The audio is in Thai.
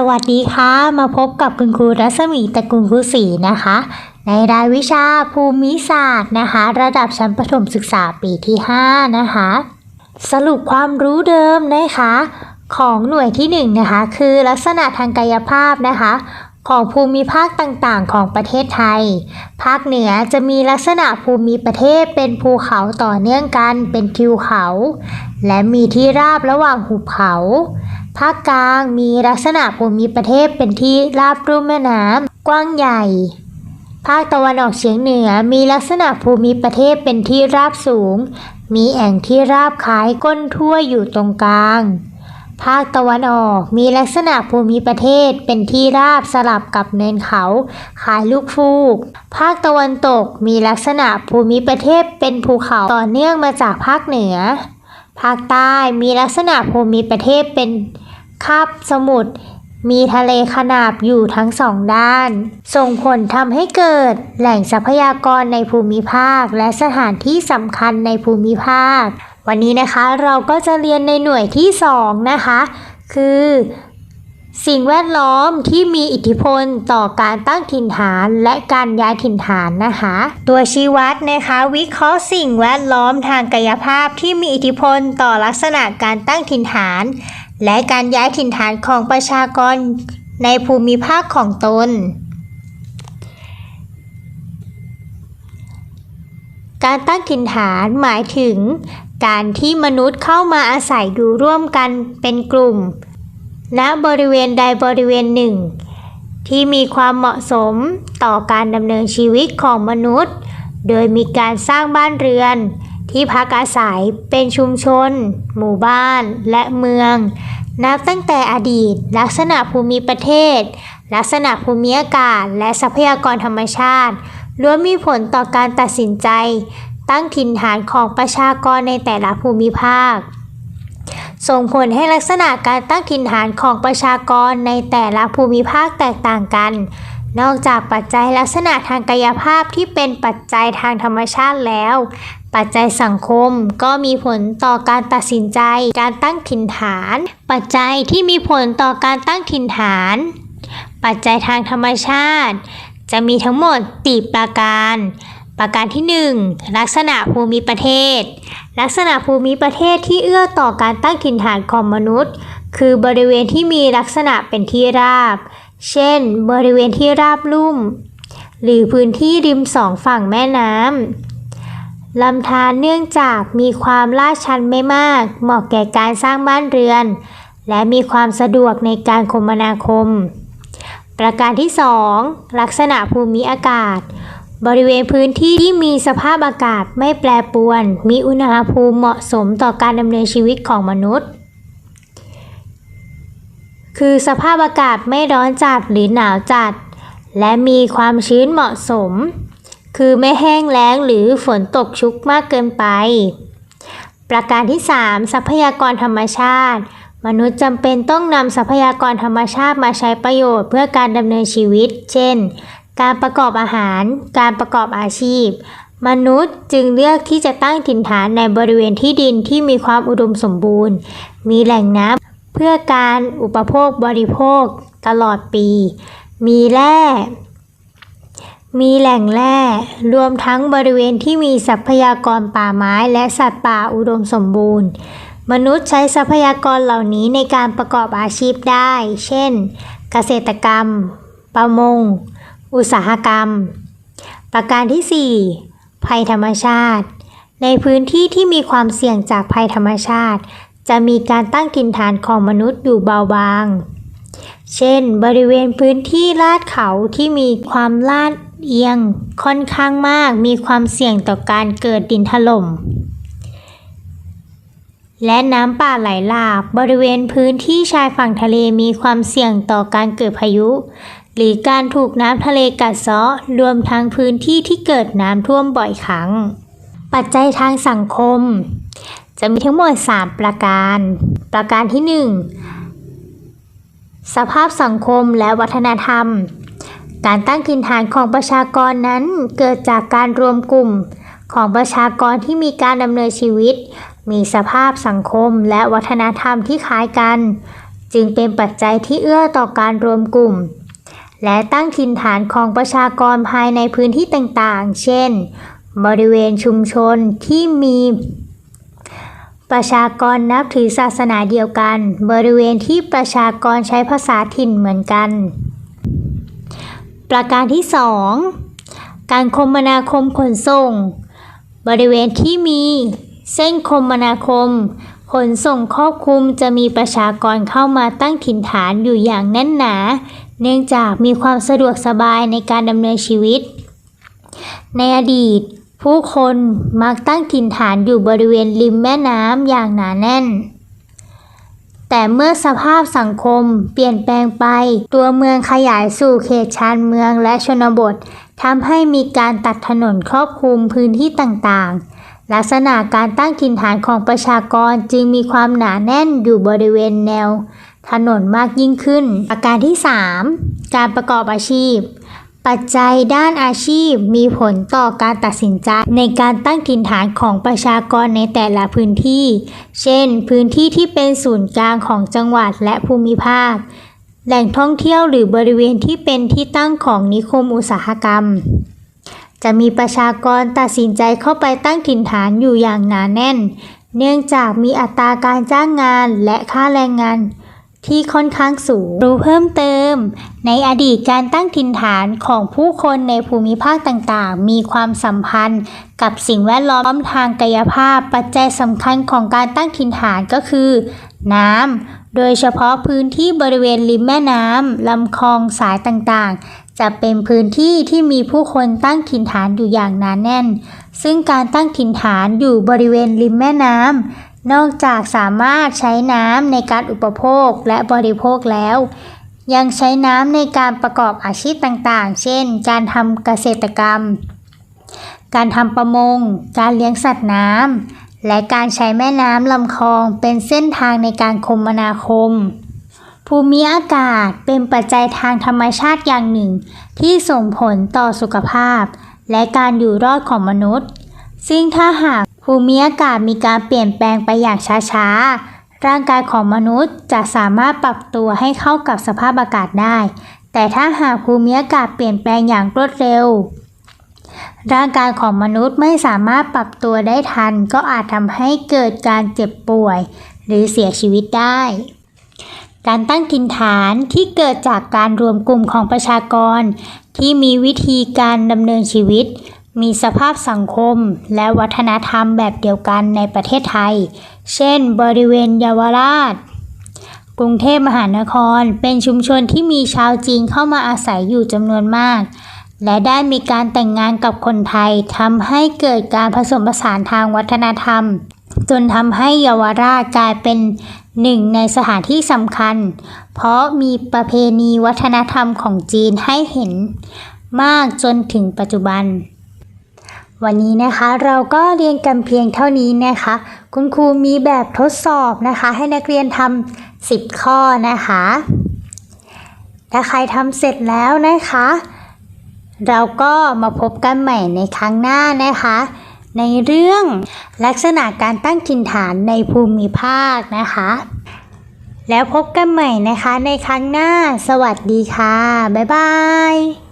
สวัสดีค่ะ มาพบกับคุณครูรัศมีตะกูลครูศรีนะคะ ในรายวิชาภูมิศาสตร์นะคะ ระดับชั้นประถมศึกษาปีที่ 5 นะคะ สรุปความรู้เดิมนะคะ ของหน่วยที่ 1 นะคะ คือลักษณะทางกายภาพนะคะ ของภูมิภาคต่างๆ ของประเทศไทย ภาคเหนือจะมีลักษณะภูมิประเทศเป็นภูเขาต่อเนื่องกันเป็นทิวเขา และมีที่ราบระหว่างหุบเขา ภาคกลางมีลักษณะภูมิประเทศเป็นที่ราบรุ่มแม่น้ำกว้างใหญ่ ภาคตะวันออกเฉียงเหนือมีลักษณะภูมิประเทศเป็นที่ราบสูง มีแอ่งที่ราบคล้ายก้นถ้วอยู่ตรงกลาง ภาคตะวันออกมีลักษณะภูมิประเทศเป็นที่ราบสลับกับเนินเขาคล้ายลูกฟูก ภาคตะวันตกมีลักษณะภูมิประเทศเป็นภูเขาต่อเนื่องมาจากภาคเหนือ ภาคใต้มีลักษณะภูมิประเทศเป็นคาบสมุทรมีทะเลขนาบอยู่ทั้งสองด้าน ส่งผลทำให้เกิดแหล่งทรัพยากรในภูมิภาค และสถานที่สำคัญในภูมิภาค วันนี้นะคะเราก็จะเรียนในหน่วยที่สองนะคะ คือ สิ่งแวดล้อมที่มีอิทธิพลต่อการตั้งถิ่นฐานและการย้ายถิ่นฐานนะคะ ตัวชี้วัดนะคะ วิเคราะห์สิ่งแวดล้อมทางกายภาพที่มีอิทธิพลต่อลักษณะการตั้งถิ่นฐาน และการย้ายถิ่นฐานของประชากรในภูมิภาคของตน การตั้งถิ่นฐานหมายถึง การที่มนุษย์เข้ามาอาศัยอยู่ร่วมกันเป็นกลุ่ม ณบริเวณใดบริเวณหนึ่ง ที่มีความเหมาะสมต่อการดำเนินชีวิตของมนุษย์ โดยมีการสร้างบ้านเรือน ที่พักอาศัยเป็นชุมชน หมู่บ้าน และเมือง นับตั้งแต่อดีต ลักษณะภูมิประเทศ ลักษณะภูมิอากาศ และทรัพยากรธรรมชาติล้วนมีผลต่อการตัดสินใจ ตั้งถิ่นฐานของประชากรในแต่ละภูมิภาค ส่งผลให้ลักษณะการตั้งถิ่นฐานของประชากรในแต่ละภูมิภาคแตกต่างกัน นอกจากปัจจัยลักษณะทางกายภาพที่เป็นปัจจัยทางธรรมชาติแล้ว ปัจจัยสังคมก็มีผลต่อการตัดสินใจ การตั้งถิ่นฐาน ปัจจัยที่มีผลต่อการตั้งถิ่นฐาน ปัจจัยทางธรรมชาติ จะมีทั้งหมดตีประการ ประการที่ 1 ลักษณะภูมิประเทศ ลักษณะภูมิประเทศที่เอื้อต่อการตั้งถิ่นฐานของมนุษย์ คือบริเวณที่มีลักษณะเป็นที่ราบ เช่น บริเวณที่ราบลุ่ม หรือพื้นที่ริมสองฝั่งแม่น้ำลำธารเนื่องจากมีความลาดชันไม่มาก เหมาะแก่การสร้างบ้านเรือน และมีความสะดวกในการคมนาคม ประการที่ 2 ลักษณะภูมิอากาศ บริเวณพื้นที่ที่มีสภาพอากาศไม่แปรปรวน มีอุณหภูมิเหมาะสมต่อการดำเนินชีวิตของมนุษย์ คือสภาพอากาศไม่ร้อนจัดหรือหนาวจัด และมีความชื้นเหมาะสม คือไม่แห้งแล้งหรือฝนตกชุกมากเกินไป ประการที่ 3 ทรัพยากรธรรมชาติ มนุษย์จำเป็นต้องนำทรัพยากรธรรมชาติมาใช้ประโยชน์เพื่อการดำเนินชีวิต เช่น การประกอบอาหาร การประกอบอาชีพ มนุษย์จึงเลือกที่จะตั้งถิ่นฐานในบริเวณที่ดินที่มีความอุดมสมบูรณ์ มีแหล่งน้ำเพื่อการอุปโภคบริโภคตลอดปี มีแร่มีแหล่งแร่รวมทั้งบริเวณที่มีทรัพยากรป่าไม้และสัตว์ป่าอุดมสมบูรณ์ มนุษย์ใช้ทรัพยากรเหล่านี้ในการประกอบอาชีพได้ เช่น เกษตรกรรม ประมง อุตสาหกรรม ประการที่ 4 ภัยธรรมชาติ ในพื้นที่ที่มีความเสี่ยงจากภัยธรรมชาติ จะมีการตั้งถิ่นฐานของมนุษย์อยู่เบาบาง เช่น บริเวณพื้นที่ลาดเขาที่มีความลาดเอียงค่อนข้างมากมีความเสี่ยงต่อการเกิดดินถล่ม และน้ำป่าไหลหลากบริเวณพื้นที่ชายฝั่งทะเลมีความเสี่ยงต่อการเกิดพายุ หรือการถูกน้ำทะเลกัดเซาะรวมทั้งพื้นที่ที่เกิดน้ำท่วมบ่อยครั้ง ปัจจัยทางสังคม จะมีทั้งหมด 3 ประการ ประการที่ 1 สภาพสังคมและวัฒนธรรม การตั้งถิ่นฐานของประชากรนั้นเกิดจากการรวมกลุ่มของประชากรที่มีการดำเนินชีวิต มีสภาพสังคมและวัฒนธรรมที่คล้ายกัน จึงเป็นปัจจัยที่เอื้อต่อการรวมกลุ่ม และตั้งถิ่นฐานของประชากรภายในพื้นที่ต่างๆ เช่น บริเวณชุมชนที่มีประชากรนับถือศาสนาเดียวกัน บริเวณที่ประชากรใช้ภาษาถิ่นเหมือนกัน ประการที่ 2 การคมนาคมขนส่ง บริเวณที่มีเส้นคมนาคม ขนส่งครอบคลุมจะมีประชากรเข้ามาตั้งถิ่นฐานอยู่อย่างแน่นหนา เนื่องจากมีความสะดวกสบายในการดำเนินชีวิต ในอดีต ผู้คนมักตั้งถิ่นฐานอยู่บริเวณริมแม่น้ำอย่างหนาแน่น แต่เมื่อสภาพสังคมเปลี่ยนแปลงไป ตัวเมืองขยายสู่เขตชานเมืองและชนบททำให้มีการตัดถนนครอบคลุมพื้นที่ต่างๆ ลักษณะการตั้งถิ่นฐานของประชากรจึงมีความหนาแน่นอยู่บริเวณแนว ถนนมากยิ่งขึ้น ประการที่ 3 การประกอบอาชีพ ปัจจัยด้านอาชีพมีผลต่อการตัดสินใจในการตั้งถิ่นฐานของประชากรในแต่ละพื้นที่ เช่น พื้นที่ที่เป็นศูนย์กลางของจังหวัดและภูมิภาค แหล่งท่องเที่ยวหรือบริเวณที่เป็นที่ตั้งของนิคมอุตสาหกรรมจะมีประชากรตัดสินใจเข้าไปตั้งถิ่นฐานอยู่อย่างหนาแน่น เนื่องจากมีอัตราการจ้างงานและค่าแรงงาน ที่ค่อนข้างสูง รู้เพิ่มเติม ในอดีตการตั้งถิ่นฐานของผู้คนในภูมิภาคต่างๆ มีความสัมพันธ์กับสิ่งแวดล้อมทางกายภาพ ปัจจัยสำคัญของการตั้งถิ่นฐานก็คือ น้ำ โดยเฉพาะพื้นที่บริเวณริมแม่น้ำลำคลองสายต่างๆ จะเป็นพื้นที่ที่มีผู้คนตั้งถิ่นฐานอยู่อย่างหนาแน่น ซึ่งการตั้งถิ่นฐานอยู่บริเวณริมแม่น้ำ นอกจากสามารถใช้น้ำในการอุปโภคและบริโภคแล้ว ยังใช้น้ำในการประกอบอาชีพต่างๆ เช่น การทำเกษตรกรรม การทำประมง การเลี้ยงสัตว์น้ำ และการใช้แม่น้ำลำคลองเป็นเส้นทางในการคมนาคม ภูมิอากาศเป็นปัจจัยทางธรรมชาติอย่างหนึ่ง ที่ส่งผลต่อสุขภาพ และการอยู่รอดของมนุษย์ ซึ่งถ้าหาก ภูมิอากาศมีการเปลี่ยนแปลงไปอย่างช้าๆ ร่างกายของมนุษย์จะสามารถปรับตัวให้เข้ากับสภาพอากาศได้ แต่ถ้าหากภูมิอากาศเปลี่ยนแปลงอย่างรวดเร็ว ร่างกายของมนุษย์ไม่สามารถปรับตัวได้ทัน ก็อาจทำให้เกิดการเจ็บป่วย หรือเสียชีวิตได้ การตั้งถิ่นฐานที่เกิดจากการรวมกลุ่มของประชากร ที่มีวิธีการดำเนินชีวิต มีสภาพสังคมและวัฒนธรรมแบบเดียวกันในประเทศไทย เช่น บริเวณเยาวราช กรุงเทพมหานครเป็นชุมชนที่มีชาวจีนเข้ามาอาศัยอยู่จำนวนมาก และได้มีการแต่งงานกับคนไทยทำให้เกิดการผสมผสานทางวัฒนธรรม จนทำให้เยาวราชกลายเป็นหนึ่งในสถานที่สำคัญ เพราะมีประเพณีวัฒนธรรมของจีนให้เห็น มากจนถึงปัจจุบัน วันนี้นะคะเราก็เรียนกันเพียงเท่านี้นะคะ คุณครูมีแบบทดสอบนะคะ ให้นักเรียนทำ10 ข้อนะคะถ้าใครทำเสร็จแล้วนะคะ เราก็มาพบกันใหม่ในครั้งหน้านะคะ ในเรื่องลักษณะการตั้งถิ่นฐานในภูมิภาคนะคะ แล้วพบกันใหม่นะคะในครั้งหน้า สวัสดีค่ะ บ๊ายบาย